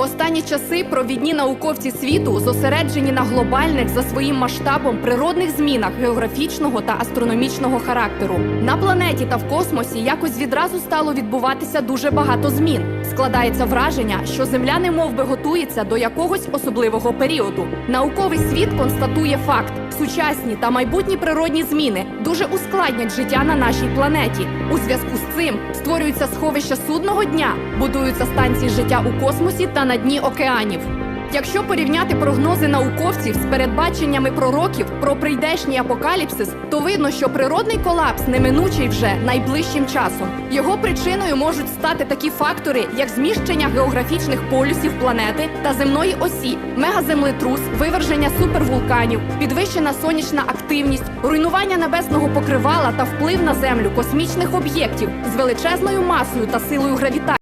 В останні часи провідні науковці світу зосереджені на глобальних за своїм масштабом природних змінах географічного та астрономічного характеру. На планеті та в космосі якось відразу стало відбуватися дуже багато змін. Складається враження, що Земля не мов би готується до якогось особливого періоду. Науковий світ констатує факт: сучасні та майбутні природні зміни дуже ускладнять життя на нашій планеті. У зв'язку з цим створюються сховища судного дня, будуються станції життя у космосі та на дні океанів. Якщо порівняти прогнози науковців з передбаченнями пророків про прийдешній апокаліпсис, то видно, що природний колапс неминучий вже найближчим часом. Його причиною можуть стати такі фактори, як зміщення географічних полюсів планети та земної осі, мегаземлетрус, виверження супервулканів, підвищена сонячна активність, руйнування небесного покривала та вплив на землю космічних об'єктів з величезною масою та силою гравітації.